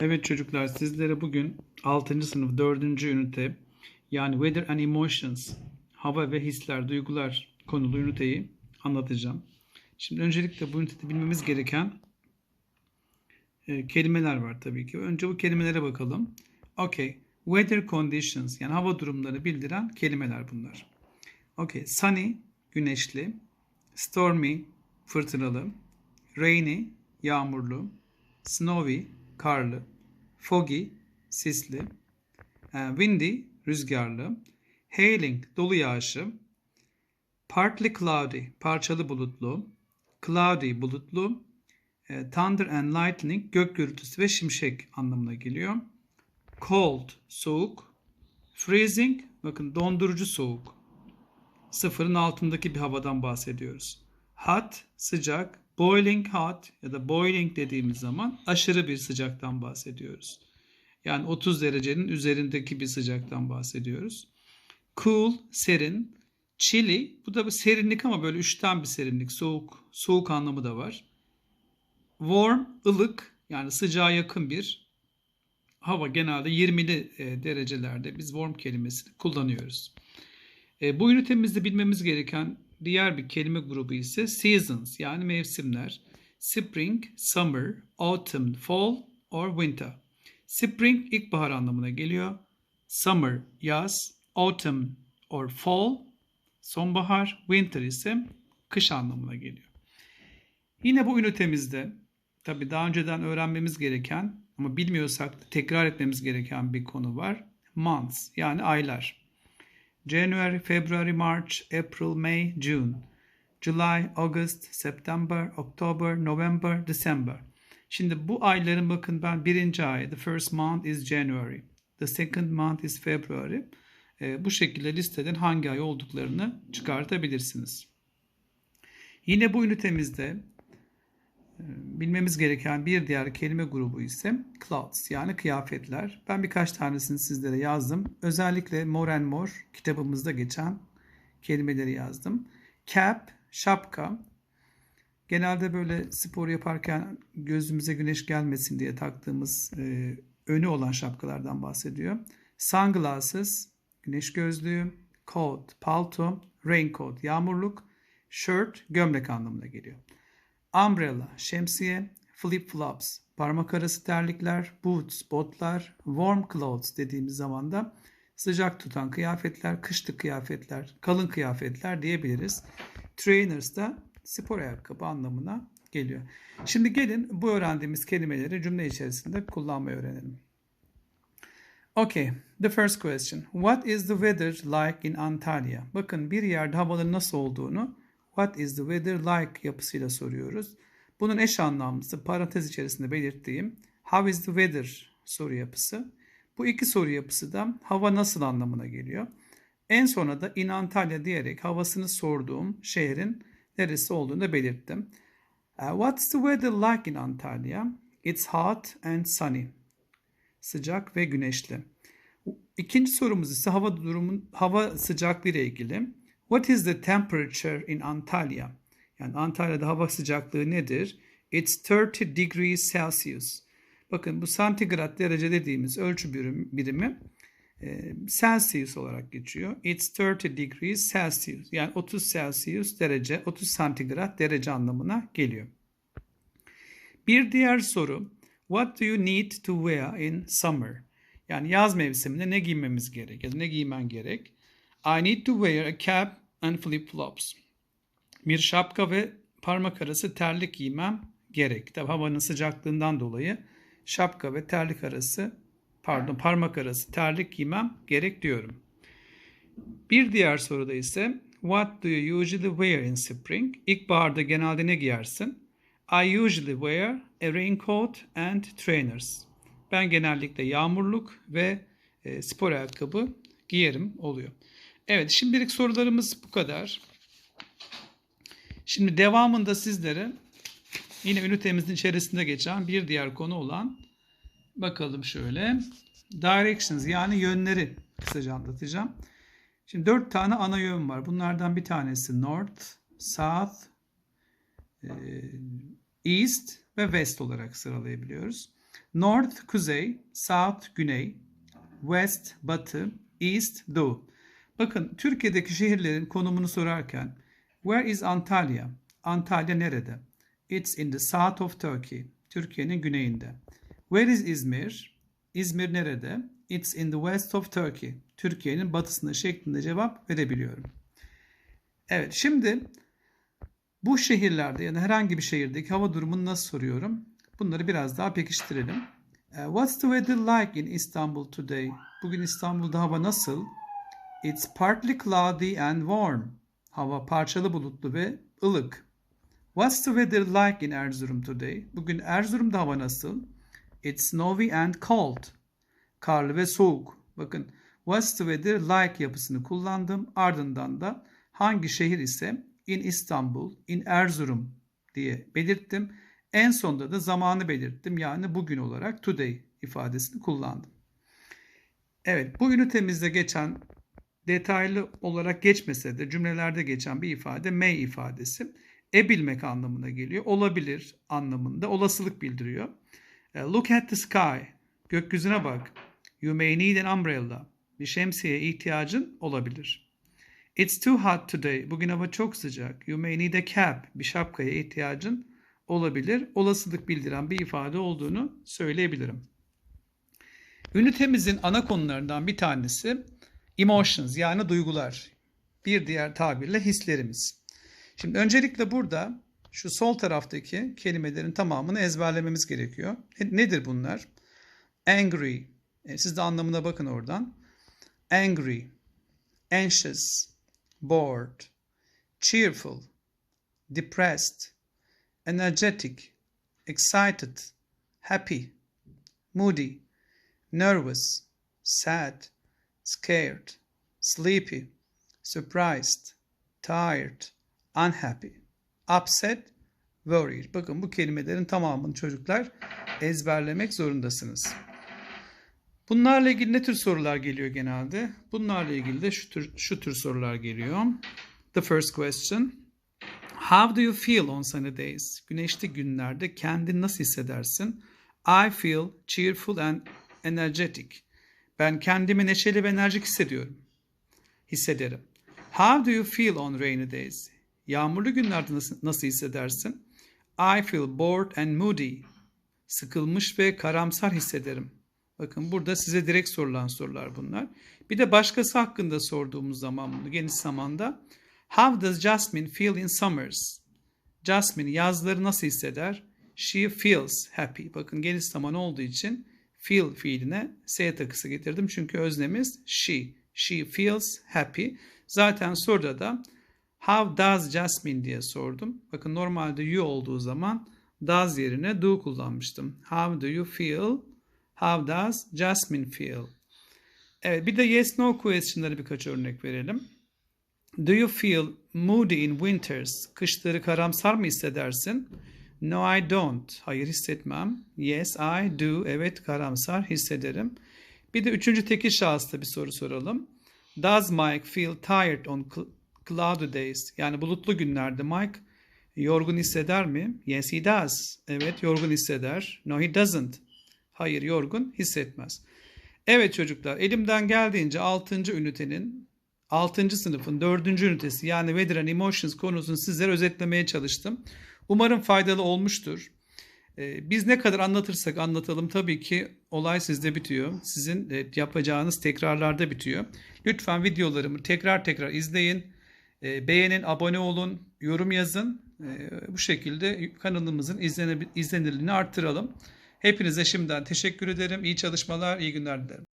Evet çocuklar sizlere bugün 6. sınıf 4. ünite yani Weather and Emotions hava ve hisler, duygular konulu üniteyi anlatacağım. Şimdi öncelikle bu ünitede bilmemiz gereken e, kelimeler var tabii ki. Önce bu kelimelere bakalım. Okay. Weather conditions yani hava durumları bildiren kelimeler bunlar. Okay. Sunny, güneşli. Stormy, fırtınalı. Rainy, yağmurlu. Snowy, karlı. Foggy, sisli. e, Windy, rüzgarlı. Hailing, dolu yağışı. Partly cloudy, parçalı bulutlu. Cloudy, bulutlu. E, Thunder and lightning, gök gürültüsü ve şimşek anlamına geliyor. Cold, soğuk. Freezing, bakın dondurucu soğuk. Sıfırın altındaki bir havadan bahsediyoruz. Hot, sıcak. Boiling hot ya da boiling dediğimiz zaman aşırı bir sıcaktan bahsediyoruz. Yani 30 derecenin üzerindeki bir sıcaktan bahsediyoruz. Cool, serin. Chilly, bu da bir serinlik ama böyle üçten bir serinlik. Soğuk, soğuk anlamı da var. Warm, ılık yani sıcağa yakın bir hava genelde 20'li e, derecelerde biz warm kelimesini kullanıyoruz. E, bu ünitemizde bilmemiz gereken diğer bir kelime grubu ise seasons yani mevsimler. Spring, summer, autumn, fall or winter. Spring ilkbahar anlamına geliyor. Summer yaz, autumn or fall sonbahar, winter ise kış anlamına geliyor. Yine bu ünitemizde tabi daha önceden öğrenmemiz gereken ama bilmiyorsak tekrar etmemiz gereken bir konu var. Months yani aylar. January, February, March, April, May, June. July, August, September, October, November, December. Şimdi bu ayların bakın ben birinci ay, the first month is January. The second month is February. Ee, bu şekilde listeden hangi ay olduklarını çıkartabilirsiniz. Yine bu ünitemizde e, bilmemiz gereken bir diğer kelime grubu ise clothes yani kıyafetler. Ben birkaç tanesini sizlere yazdım. Özellikle More and More kitabımızda geçen kelimeleri yazdım. Cap, şapka. Genelde böyle spor yaparken gözümüze güneş gelmesin diye taktığımız e, önü olan şapkalardan bahsediyor. Sunglasses, güneş gözlüğü. Coat, palto. Raincoat, yağmurluk. Shirt, gömlek anlamına geliyor. Umbrella, şemsiye, flip flops, parmak arası terlikler, boots, botlar, warm clothes dediğimiz zaman da sıcak tutan kıyafetler, kışlık kıyafetler, kalın kıyafetler diyebiliriz. Trainers da spor ayakkabı anlamına geliyor. Şimdi gelin bu öğrendiğimiz kelimeleri cümle içerisinde kullanmayı öğrenelim. Okay, the first question. What is the weather like in Antalya? Bakın bir yerde havanın nasıl olduğunu What is the weather like yapısıyla soruyoruz. Bunun eş anlamlısı parantez içerisinde belirttiğim How is the weather soru yapısı. Bu iki soru yapısı da hava nasıl anlamına geliyor. En sona da in Antalya diyerek havasını sorduğum şehrin neresi olduğunu da belirttim. Uh, what's the weather like in Antalya? It's hot and sunny. Sıcak ve güneşli. İkinci sorumuz ise hava durumun hava sıcaklığı ile ilgili. What is the temperature in Antalya? Yani Antalya'da hava sıcaklığı nedir? It's 30 degrees Celsius. Bakın bu santigrat derece dediğimiz ölçü birim, birimi e, Celsius olarak geçiyor. It's 30 degrees Celsius. Yani 30 Celsius derece, 30 santigrat derece anlamına geliyor. Bir diğer soru. What do you need to wear in summer? Yani yaz mevsiminde ne giymemiz gerek ya da ne giymen gerek? I need to wear a cap and flip flops. Bir şapka ve parmak arası terlik giymem gerek. Tabi havanın sıcaklığından dolayı şapka ve terlik arası pardon parmak arası terlik giymem gerek diyorum. Bir diğer soruda ise What do you usually wear in spring? İlkbaharda genelde ne giyersin? I usually wear a raincoat and trainers. Ben genellikle yağmurluk ve e, spor ayakkabı giyerim oluyor. Evet şimdilik sorularımız bu kadar. Şimdi devamında sizlere yine ünitemizin içerisinde geçen bir diğer konu olan bakalım şöyle directions yani yönleri kısaca anlatacağım. Şimdi dört tane ana yön var. Bunlardan bir tanesi north, south, east ve west olarak sıralayabiliyoruz. North kuzey, south güney, west batı, east doğu. Bakın Türkiye'deki şehirlerin konumunu sorarken where is Antalya? Antalya nerede? It's in the south of Turkey. Türkiye'nin güneyinde. Where is İzmir? İzmir nerede? It's in the west of Turkey. Türkiye'nin batısında şeklinde cevap verebiliyorum. Evet şimdi bu şehirlerde ya da herhangi bir şehirdeki hava durumunu nasıl soruyorum? Bunları biraz daha pekiştirelim. Uh, What's the weather like in Istanbul today? Bugün İstanbul'da hava nasıl? It's partly cloudy and warm. Hava parçalı bulutlu ve ılık. What's the weather like in Erzurum today? Bugün Erzurum'da hava nasıl? It's snowy and cold. Karlı ve soğuk. Bakın what's the weather like yapısını kullandım. Ardından da hangi şehir ise in İstanbul, in Erzurum diye belirttim. En sonunda da zamanı belirttim. Yani bugün olarak today ifadesini kullandım. Evet bu ünitemizde geçen detaylı olarak geçmese de cümlelerde geçen bir ifade may ifadesi. E bilmek anlamına geliyor. Olabilir anlamında olasılık bildiriyor. E, Look at the sky. Gökyüzüne bak. You may need an umbrella. Bir şemsiyeye ihtiyacın olabilir. It's too hot today. Bugün hava çok sıcak. You may need a cap. Bir şapkaya ihtiyacın olabilir. Olasılık bildiren bir ifade olduğunu söyleyebilirim. Ünitemizin ana konularından bir tanesi emotions yani duygular. Bir diğer tabirle hislerimiz. Şimdi öncelikle burada şu sol taraftaki kelimelerin tamamını ezberlememiz gerekiyor. Ne- Nedir bunlar? Angry. E, siz de anlamına bakın oradan. Angry, anxious, bored, cheerful, depressed, energetic, excited, happy, moody, nervous, sad, scared, sleepy, surprised, tired, unhappy, upset, worried. Bakın bu kelimelerin tamamını çocuklar ezberlemek zorundasınız. Bunlarla ilgili ne tür sorular geliyor genelde? Bunlarla ilgili de şu tür, şu tür sorular geliyor. The first question. How do you feel on sunny days? Güneşli günlerde kendini nasıl hissedersin? I feel cheerful and energetic. Ben kendimi neşeli ve enerjik hissediyorum. Hissederim. How do you feel on rainy days? Yağmurlu günlerde nasıl, hissedersin? I feel bored and moody. Sıkılmış ve karamsar hissederim. Bakın burada size direkt sorulan sorular bunlar. Bir de başkası hakkında sorduğumuz zaman bunu geniş zamanda How does Jasmine feel in summers? Jasmine yazları nasıl hisseder? She feels happy. Bakın geniş zaman olduğu için feel fiiline S takısı getirdim. Çünkü öznemiz she. She feels happy. Zaten soruda da how does Jasmine diye sordum. Bakın normalde you olduğu zaman does yerine do kullanmıştım. How do you feel? How does Jasmine feel? Evet bir de yes no question'ları birkaç örnek verelim. Do you feel moody in winters? Kışları karamsar mı hissedersin? No I don't. Hayır hissetmem. Yes I do. Evet karamsar hissederim. Bir de üçüncü tekil şahısta bir soru soralım. Does Mike feel tired on cl- cloudy days? Yani bulutlu günlerde Mike yorgun hisseder mi? Yes he does. Evet yorgun hisseder. No he doesn't. Hayır yorgun hissetmez. Evet çocuklar elimden geldiğince 6. ünitenin 6. sınıfın 4. ünitesi yani Weather and Emotions konusunu sizlere özetlemeye çalıştım. Umarım faydalı olmuştur. Ee, Biz ne kadar anlatırsak anlatalım tabii ki olay sizde bitiyor. Sizin e, yapacağınız tekrarlarda bitiyor. Lütfen videolarımı tekrar tekrar izleyin. Ee, Beğenin, abone olun, yorum yazın. Ee, Bu şekilde kanalımızın izlenirliğini arttıralım. Hepinize şimdiden teşekkür ederim. İyi çalışmalar, iyi günler dilerim.